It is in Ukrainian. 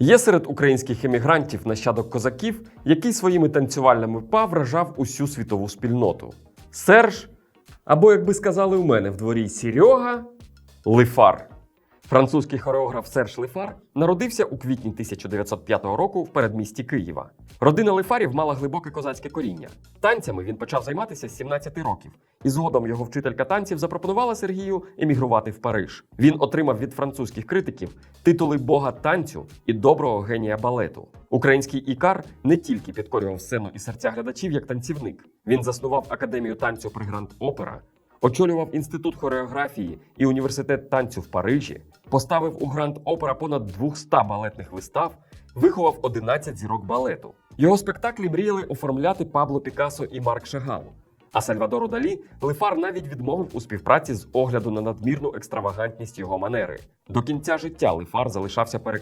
Є серед українських емігрантів нащадок козаків, який своїми танцювальними па вражав усю світову спільноту. Серж, або, як би сказали у мене в дворі, Серега Лифар. Французький хореограф Серж Лифар народився у квітні 1905 року в передмісті Києва. Родина Лифарів мала глибоке козацьке коріння. Танцями він почав займатися з 17 років, і згодом його вчителька танців запропонувала Сергію емігрувати в Париж. Він отримав від французьких критиків титули бога танцю і доброго генія балету. Український ікар не тільки підкорював сцену і серця глядачів як танцівник. Він заснував академію танцю при Гранд Опера, очолював інститут хореографії і університет танцю в Парижі, поставив у Гранд Опера понад 200 балетних вистав, виховав 11 зірок балету. Його спектаклі мріяли оформляти Пабло Пікассо і Марк Шагал. А Сальвадору Далі Лифар навіть відмовив у співпраці з огляду на надмірну екстравагантність його манери. До кінця життя Лифар залишався переконаний.